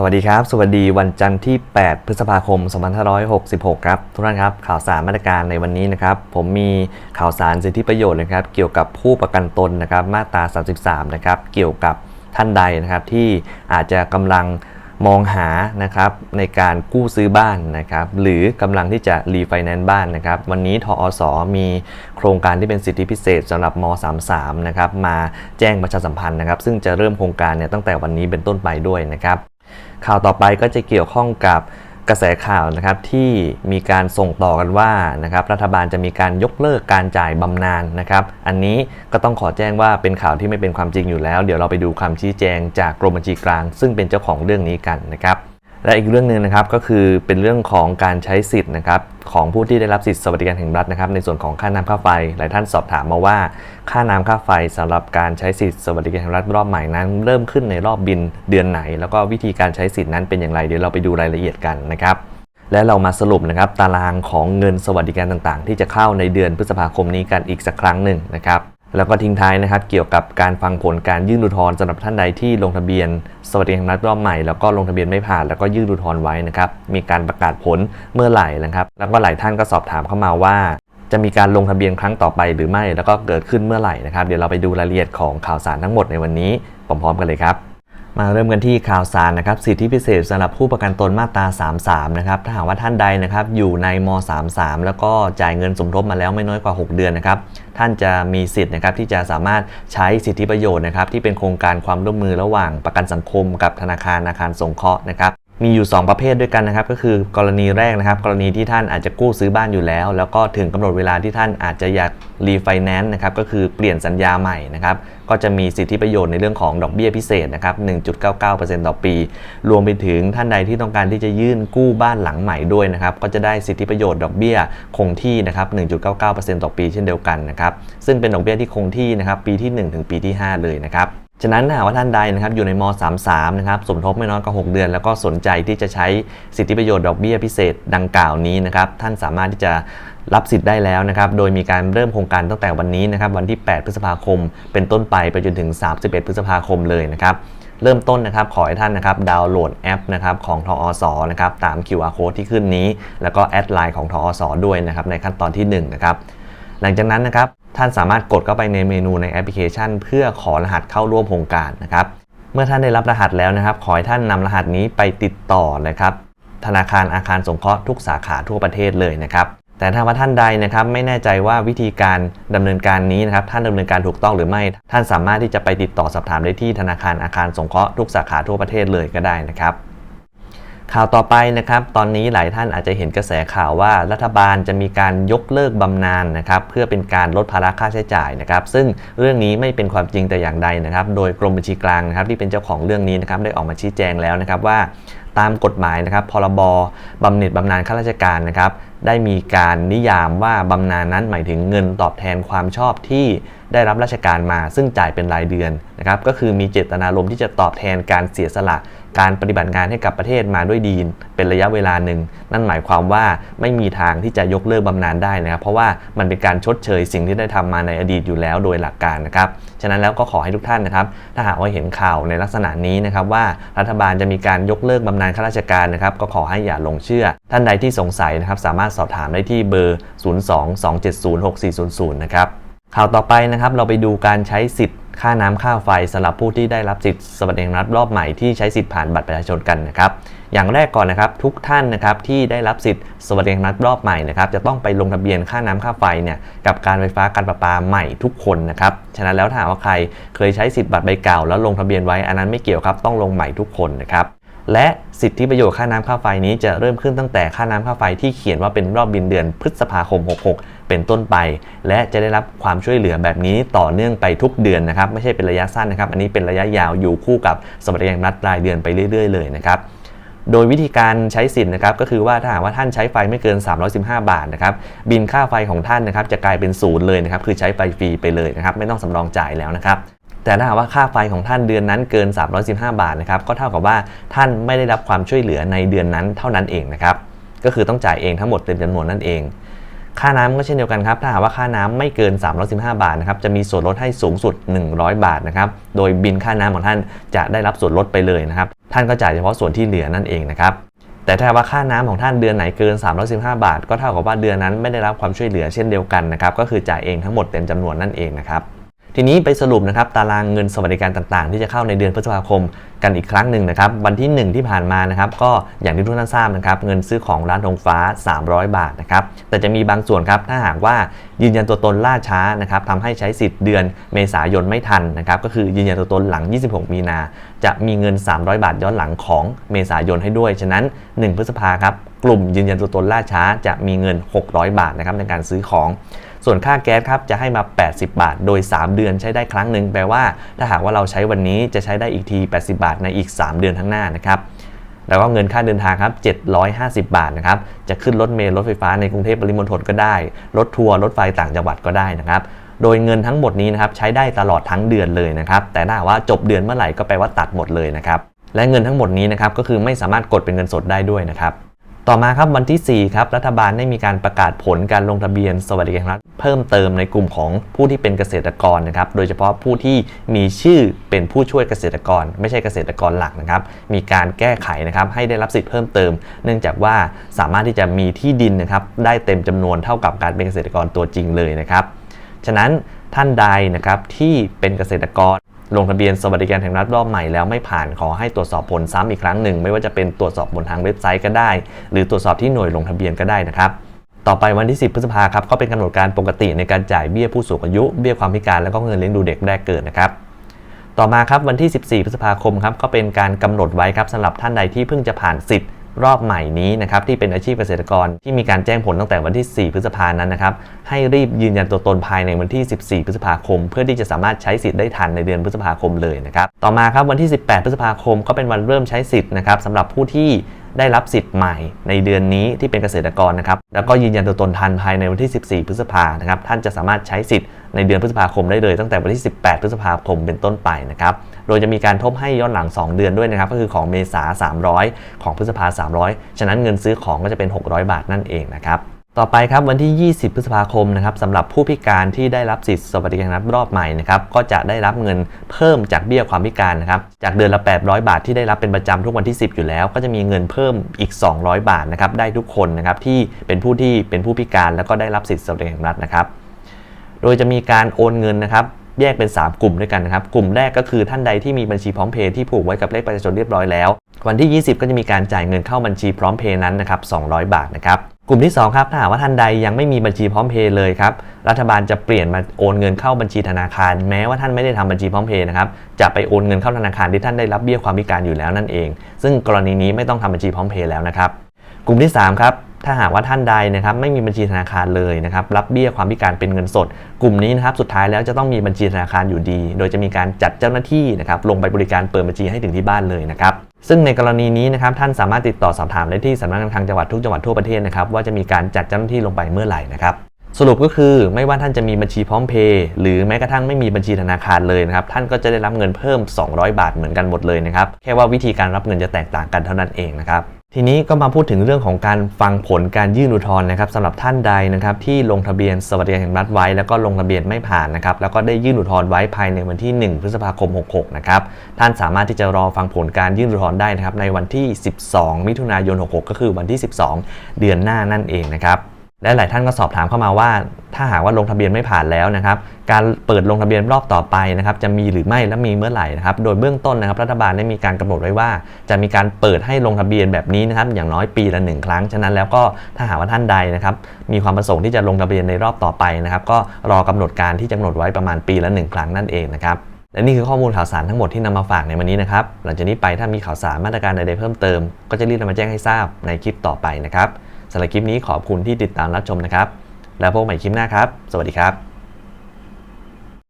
สวัสดีครับ สวัสดีวันจันทร์ที่ 8 พฤษภาคม 2566 ครับ ทุกท่านครับ ข่าวสารมาตรการในวันนี้นะครับ ผมมีข่าวสารสิทธิประโยชน์นะครับ เกี่ยวกับผู้ประกันตนนะครับ มาตรา 33 นะครับ เกี่ยวกับท่านใดนะครับที่อาจจะกำลังมองหานะครับในการกู้ซื้อบ้านนะครับ หรือกำลังที่จะรีไฟแนนซ์บ้านนะครับ วันนี้ทอสอมีโครงการที่เป็นสิทธิพิเศษสำหรับม 33 นะครับ มาแจ้งประชาสัมพันธ์นะครับ ซึ่งจะเริ่มโครงการเนี่ยตั้งแต่วันนี้เป็นต้นไปด้วยนะครับ ข่าวต่อไปก็จะเกี่ยวข้องกับกระแสข่าวนะครับที่มีการส่งต่อกันว่านะครับรัฐบาลจะมีการยกเลิกการจ่ายบำนาญนะครับ อันนี้ก็ต้องขอแจ้งว่าเป็นข่าวที่ไม่เป็นความจริงอยู่แล้ว เดี๋ยวเราไปดูคำชี้แจงจากกรมบัญชีกลาง ซึ่งเป็นเจ้าของเรื่องนี้กันนะครับ และอีกเรื่องหนึ่งนะครับก็คือเป็นเรื่องของการใช้สิทธิ์นะครับของผู้ที่ได้รับสิทธิสวัสดิการแห่งรัฐนะครับในส่วนของค่าน้ำค่าไฟ หลายท่านสอบถามมาว่า ค่าน้ำค่าไฟสำหรับการใช้สิทธิสวัสดิการแห่งรัฐรอบใหม่นั้น เริ่มขึ้นในรอบบินเดือนไหน แล้วก็วิธีการใช้สิทธินั้นเป็นอย่างไรเดี๋ยวเราไปดูรายละเอียดกันนะครับและเรามาสรุปนะครับตารางของเงินสวัสดิการต่างๆ ที่จะเข้าในเดือนพฤษภาคมนี้กันอีกสักครั้งหนึ่งนะครับ แล้วก็ทิ้งท้ายนะครับ เกี่ยวกับการฟังผลการยื่นอุทธรณ์สำหรับท่านใดที่ลงทะเบียน สวัสดิการรัฐรอบใหม่แล้วก็ลงทะเบียนไม่ผ่านแล้วก็ยื่นอุทธรณ์ไว้นะครับมีการประกาศผลเมื่อไหร่นะครับ แล้วก็หลายท่านก็สอบถามเข้ามาว่า จะมีการลงทะเบียนครั้งต่อไปหรือไม่แล้วก็เกิดขึ้นเมื่อไหร่นะครับ เดี๋ยวเราไปดูรายละเอียดของข่าวสารทั้งหมดในวันนี้พร้อมๆกันเลยครับ มาเริ่มกันที่ข่าวสารนะครับสิทธิพิเศษสำหรับผู้ประกันตนมาตรา 33 นะครับถ้าหากว่าท่านใดนะครับอยู่ในม 33 แล้วก็จ่ายเงินสมทบมาแล้วไม่น้อยกว่า 6 เดือนนะครับท่านจะมีสิทธิ์นะครับที่จะสามารถใช้สิทธิประโยชน์นะครับที่เป็นโครงการความร่วมมือระหว่างประกันสังคมกับธนาคารอาคารสงเคราะห์นะครับ มีอยู่ 2 ประเภทด้วยกันนะครับ ก็คือกรณีแรกนะครับ กรณีที่ท่านอาจจะกู้ซื้อบ้านอยู่แล้ว แล้วก็ถึงกำหนดเวลาที่ท่านอาจจะอยากรีไฟแนนซ์นะครับก็คือเปลี่ยนสัญญาใหม่นะครับก็จะมีสิทธิประโยชน์ในเรื่องของดอกเบี้ยพิเศษนะครับ 1.99%ต่อปี รวมไปถึงท่านใดที่ต้องการที่จะยื่นกู้บ้านหลังใหม่ด้วยนะครับก็จะได้สิทธิประโยชน์ดอกเบี้ยคงที่นะครับ 1.99%ต่อปีเช่นเดียวกันนะครับซึ่งเป็นดอกเบี้ยที่คงที่นะครับปีที่ 1 ถึงปีที่ 5 เลยนะครับ ฉะนั้นหากว่าท่านใดนะครับอยู่ในม 33 นะครับสมทบไม่น้อยกว่า6เดือน แล้วก็สนใจที่จะใช้สิทธิประโยชน์ดอกเบี้ยพิเศษดังกล่าวนี้นะครับท่านสามารถที่จะรับสิทธิ์ได้แล้วนะครับโดยมีการเริ่มโครงการตั้งแต่วันนี้นะครับวันที่ 8 พฤษภาคม เป็นต้นไปไปจนถึง 31 พฤษภาคมเลยนะครับเริ่มต้นนะครับขอให้ท่านนะครับดาวน์โหลดแอปนะครับของทออสนะครับตาม QR code ที่ขึ้นนี้ แล้วก็แอดไลน์ของทอสด้วยนะครับในขั้นตอนที่1นะครับหลังจากนั้นนะครับ ท่านสามารถกดเข้าไปในเมนูในแอปพลิเคชัน เพื่อขอรหัสเข้าร่วมโครงการนะครับ เมื่อท่านได้รับรหัสแล้วนะครับ ขอให้ท่านนำรหัสนี้ไปติดต่อนะครับธนาคารอาคารสงเคราะห์ทุกสาขาทั่วประเทศเลยนะครับ แต่ถ้าว่าท่านใดนะครับไม่แน่ใจว่าวิธีการดำเนินการนี้นะครับท่านดำเนินการถูกต้องหรือไม่ ท่านสามารถที่จะไปติดต่อสอบถามได้ที่ธนาคารอาคารสงเคราะห์ทุกสาขาทั่วประเทศเลยก็ได้นะครับ ข่าวต่อไปนะครับ ตอนนี้หลายท่านอาจจะเห็นกระแสข่าวว่ารัฐบาลจะมีการยกเลิกบำนาญนะครับ เพื่อเป็นการลดภาระค่าใช้จ่ายนะครับ ซึ่งเรื่องนี้ไม่เป็นความจริงแต่อย่างใดนะครับ โดยกรมบัญชีกลางนะครับ ที่เป็นเจ้าของเรื่องนี้นะครับได้ออกมาชี้แจงแล้วนะครับว่า ตามกฎหมายนะครับ พรบบำเหน็จบำนาญข้าราชการนะครับ ได้มีการนิยามว่าบำนาญนั้นหมายถึงเงินตอบแทนความชอบที่ได้รับราชการมา ซึ่งจ่ายเป็นรายเดือนนะครับ ก็คือมีเจตนารมณ์ที่จะตอบแทนการเสียสละ การปฏิบัติงานให้กับประเทศมาด้วยดีเป็นระยะเวลาหนึ่ง นั่นหมายความว่าไม่มีทางที่จะยกเลิกบำนาญได้นะครับ เพราะว่ามันเป็นการชดเชยสิ่งที่ได้ทำมาในอดีตอยู่แล้วโดยหลักการนะครับ ฉะนั้นแล้วก็ขอให้ทุกท่านนะครับ ถ้าหากว่าเห็นข่าวในลักษณะนี้นะครับว่ารัฐบาลจะมีการยกเลิกบำนาญข้าราชการนะครับ ก็ขอให้อย่าหลงเชื่อ ท่านใดที่สงสัยนะครับสามารถสอบถามได้ที่เบอร์ 02-270-6400 นะครับข่าวต่อไปนะครับเราไปดูการใช้สิทธิ์ ค่าน้ำค่าไฟสำหรับผู้ที่ได้รับสิทธิ์สวัสดิการรัฐรอบใหม่ที่ใช้สิทธิ์ผ่านบัตรประชาชนกันนะครับ อย่างแรกก่อนนะครับทุกท่านนะครับที่ได้รับสิทธิ์สวัสดิการรัฐรอบใหม่นะครับจะต้องไปลงทะเบียนค่าน้ำค่าไฟเนี่ยกับการไฟฟ้าการประปาใหม่ทุกคนนะครับฉะนั้นแล้วถ้ามว่าใครเคยใช้สิทธิ์บัตรใบเก่าแล้วลงทะเบียนไว้อันนั้นไม่เกี่ยวครับต้องลงใหม่ทุกคนนะครับ และสิทธิประโยชน์ค่าน้ำค่าไฟนี้จะเริ่มขึ้นตั้งแต่ค่าน้ำค่าไฟที่เขียนว่าเป็นรอบบินเดือนพฤษภาคม 66 เป็นต้นไป และจะได้รับความช่วยเหลือแบบนี้ต่อเนื่องไปทุกเดือนนะครับ ไม่ใช่เป็นระยะสั้นนะครับ อันนี้เป็นระยะยาวอยู่คู่กับสวัสดิการรัฐรายเดือนไปเรื่อย ๆ เลยนะครับโดยวิธีการใช้สิทธิ์นะครับก็คือว่าถ้าหากว่าท่านใช้ไฟไม่เกิน 315 บาทนะครับบินค่าไฟของท่านนะครับจะกลายเป็นศูนย์เลยนะครับคือใช้ไฟฟรีไปเลยนะครับไม่ต้องสำรองจ่ายแล้วนะครับ แต่ถ้าหากว่าค่าไฟของท่านเดือนนั้นเกิน 315 บาทนะครับก็เท่ากับว่าท่านไม่ได้รับความช่วยเหลือในเดือนนั้นเท่านั้นเองนะครับก็คือต้องจ่ายเองทั้งหมดเต็มจำนวนนั่นเอง ค่าน้ำก็เช่นเดียวกันครับ ถ้าหากว่าค่าน้ำไม่เกิน 315 บาทนะครับจะมีส่วนลดให้สูงสุด 100 บาทนะครับโดยบินค่าน้ำของท่านจะได้รับส่วนลดไปเลยนะครับท่านก็จ่ายเฉพาะส่วนที่เหลือนั่นเองนะครับแต่ถ้าว่าค่าน้ำของท่านเดือนไหนเกิน 315 บาท ก็เท่ากับว่าเดือนนั้นไม่ได้รับความช่วยเหลือเช่นเดียวกันนะครับก็คือจ่ายเองทั้งหมดเต็มจำนวนนั่นเองนะครับ ทีนี้ไปสรุปนะครับตารางเงินสวัสดิการต่างๆ ที่จะเข้าในเดือนพฤษภาคมกันอีกครั้งหนึ่งนะครับวันที่ 1 ที่ผ่านมานะครับก็อย่างที่ทุกท่านทราบนะครับเงินซื้อของร้านธงฟ้า 300 บาทนะครับแต่จะมีบางส่วนครับถ้าหากว่ายืนยันตัวตนล่าช้านะครับทำให้ใช้สิทธิ์เดือนเมษายนไม่ทันนะครับก็คือยืนยันตัวตนหลัง 26 มีนา จะมีเงิน 300 บาทย้อนหลังของเมษายนให้ด้วย ฉะนั้น 1 พฤษภาครับกลุ่มยืนยันตัวตนล่าช้าจะมีเงิน 600 บาทนะครับในการซื้อของ ส่วนค่าแก๊สครับจะให้มา 80 บาท โดย 3 เดือนใช้ได้ครั้งหนึ่งแปลว่า ถ้าหากว่าเราใช้วันนี้จะใช้ได้อีกที 80 บาท ในอีก 3 เดือนข้างหน้านะครับแล้วก็เงินค่าเดินทางครับ 750 บาทนะครับ จะขึ้นรถเมล์รถไฟฟ้าในกรุงเทพปริมณฑลก็ได้ รถทัวร์รถไฟต่างจังหวัดก็ได้นะครับ โดยเงินทั้งหมดนี้นะครับใช้ได้ตลอดทั้งเดือนเลยนะครับ แต่ถ้าว่าจบเดือนเมื่อไหร่ก็แปลว่าตัดหมดเลยนะครับ และเงินทั้งหมดนี้นะครับก็คือไม่สามารถกดเป็นเงินสดได้ด้วยนะครับ ต่อมาครับวันที่ 4 ครับ รัฐบาลได้มีการประกาศผลการลงทะเบียนสวัสดิการรัฐเพิ่มเติมในกลุ่มของผู้ที่เป็นเกษตรกรนะครับ โดยเฉพาะผู้ที่มีชื่อเป็นผู้ช่วยเกษตรกร ไม่ใช่เกษตรกรหลักนะครับ มีการแก้ไขนะครับให้ได้รับสิทธิ์เพิ่มเติม เนื่องจากว่าสามารถที่จะมีที่ดินนะครับได้เต็มจำนวนเท่ากับการเป็นเกษตรกรตัวจริงเลยนะครับ ฉะนั้นท่านใดนะครับที่เป็นเกษตรกร ลงทะเบียนสวัสดิการแห่งรัฐรอบใหม่แล้วไม่ผ่านขอให้ตรวจสอบผลซ้ำอีกครั้งหนึ่ง ไม่ว่าจะเป็นตรวจสอบบนทางเว็บไซต์ก็ได้ หรือตรวจสอบที่หน่วยลงทะเบียนก็ได้นะครับต่อไปวันที่ 10 พฤษภาครับก็เป็นกำหนดการปกติในการจ่ายเบี้ยผู้สูงอายุ เบี้ยความพิการแล้วก็เงินเลี้ยงดูเด็กแรกเกิดนะครับต่อมาครับวันที่ 14 พฤษภาคมครับก็เป็นการกำหนดไว้ครับสำหรับท่านใดที่เพิ่งจะผ่านสิทธิ์ รอบใหม่นี้นะครับที่เป็นอาชีพเกษตรกรที่มีการแจ้งผลตั้งแต่วันที่ 4 พฤษภานั้นนะครับให้รีบยืนยันตัวตนภายในวันที่ 14 พฤษภาคม เพื่อที่จะสามารถใช้สิทธิ์ได้ทันในเดือนพฤษภาคมเลยนะครับต่อมาครับวันที่ 18 พฤษภาคม ก็เป็นวันเริ่มใช้สิทธิ์นะครับสำหรับผู้ที่ได้รับสิทธิ์ใหม่ในเดือนนี้ที่เป็นเกษตรกรนะครับแล้วก็ยืนยันตัวตนทันภายในวันที่ 14 พฤษภานะครับท่านจะสามารถใช้สิทธิ์ในเดือนพฤษภาคมได้เลยตั้งแต่วันที่ 18 พฤษภาคมเป็นต้นไปนะครับ โดยจะมีการทบให้ย้อนหลัง 2 เดือนด้วยนะครับ ก็คือของเมษา 300 ของพฤษภา 300 ฉะนั้นเงินซื้อของก็จะเป็น 600 บาทนั่นเองนะครับต่อไปครับวันที่ 20 พฤษภาคมนะครับสำหรับผู้พิการที่ได้รับสิทธิสวัสดิการรอบใหม่นะครับก็จะได้รับเงินเพิ่มจากเบี้ยความพิการนะครับจากเดือนละ 800 บาทที่ได้รับเป็นประจำทุกวันที่ 10 อยู่แล้ว ก็จะมีเงินเพิ่มอีก 200 บาทนะครับได้ทุกคนนะครับที่เป็นผู้ที่เป็นผู้พิการแล้วก็ได้รับสิทธิสวัสดิการรัฐนะครับโดยจะมีการโอนเงินนะครับ แยกเป็น 3 กลุ่มด้วยกันนะครับ กลุ่มแรกก็คือท่านใดที่มีบัญชีพร้อมเพย์ที่ผูกไว้กับเลขประชาชนเรียบร้อยแล้ว วันที่ 20 ก็จะมีการจ่ายเงินเข้าบัญชีพร้อมเพย์นั้นนะครับ200 บาทนะครับกลุ่มที่ 2 ครับถ้าหากว่าท่านใดยังไม่มีบัญชีพร้อมเพย์เลยครับรัฐบาลจะเปลี่ยนมาโอนเงินเข้าบัญชีธนาคาร แม้ว่าท่านไม่ได้ทำบัญชีพร้อมเพย์นะครับจะไปโอนเงินเข้าธนาคารที่ท่านได้รับเบี้ยความพิการอยู่แล้วนั่นเอง ซึ่งกรณีนี้ไม่ต้องทำบัญชีพร้อมเพย์แล้วนะครับกลุ่มที่3ครับ ถ้าหากว่าท่านใดนะครับไม่มีบัญชีธนาคารเลยนะครับรับเบี้ยความพิการเป็นเงินสด กลุ่มนี้นะครับสุดท้ายแล้วจะต้องมีบัญชีธนาคารอยู่ดี โดยจะมีการจัดเจ้าหน้าที่นะครับลงไปบริการเปิดบัญชีให้ถึงที่บ้านเลยนะครับซึ่งในกรณีนี้นะครับท่านสามารถติดต่อสอบถามได้ที่สำนักงานคลังจังหวัดทุกจังหวัดทั่วประเทศนะครับว่าจะมีการจัดเจ้าหน้าที่ลงไปเมื่อไหร่นะครับสรุปก็คือไม่ว่าท่านจะมีบัญชีพร้อมเพย์หรือแม้กระทั่งไม่มีบัญชีธนาคารเลยนะครับท่านก็จะได้รับเงินเพิ่ม 200 บาทเหมือนกันหมดเลยนะครับแค่ว่าวิธีการรับเงินจะแตกต่างกันเท่านั้นเองนะครับ ทีนี้ก็มาพูดถึงเรื่องของการฟังผลการยื่นอุทธรณ์นะครับสำหรับท่านใดนะครับที่ลงทะเบียนสวัสดิการแห่งรัฐไว้ แล้วก็ลงทะเบียนไม่ผ่านนะครับแล้วก็ได้ยื่นอุทธรณ์ไว้ภายในวันที่ 1 พฤษภาคม 66 นะครับท่านสามารถที่จะรอฟังผลการยื่นอุทธรณ์ได้นะครับในวันที่ 12 มิถุนายน 66 ก็คือวันที่ 12 เดือนหน้านั่นเองนะครับ และหลายท่านก็สอบถามเข้ามาว่า ถ้าหากว่าลงทะเบียนไม่ผ่านแล้วนะครับ การเปิดลงทะเบียนรอบต่อไปนะครับ จะมีหรือไม่และมีเมื่อไหร่นะครับ โดยเบื้องต้นนะครับรัฐบาลได้มีการกำหนดไว้ว่า จะมีการเปิดให้ลงทะเบียนแบบนี้นะครับ อย่างน้อยปีละหนึ่งครั้ง ฉะนั้นแล้วก็ถ้าหากว่าท่านใดนะครับ มีความประสงค์ที่จะลงทะเบียนในรอบต่อไปนะครับ ก็รอกำหนดการที่จะกำหนดไว้ประมาณปีละหนึ่งครั้งนั่นเองนะครับและนี่คือข้อมูลข่าวสารทั้งหมดที่นำมาฝากในวันนี้นะครับ หลังจากนี้ไปถ้ามีข่าวสารมาตรการใดๆเพิ่มเติม ก็จะรีบนำมาแจ้งให้ทราบในคลิปต่อไปนะครับ สำหรับคลิปนี้ขอบคุณที่ติดตามรับชมนะครับ แล้วพบใหม่คลิปหน้าครับ สวัสดีครับ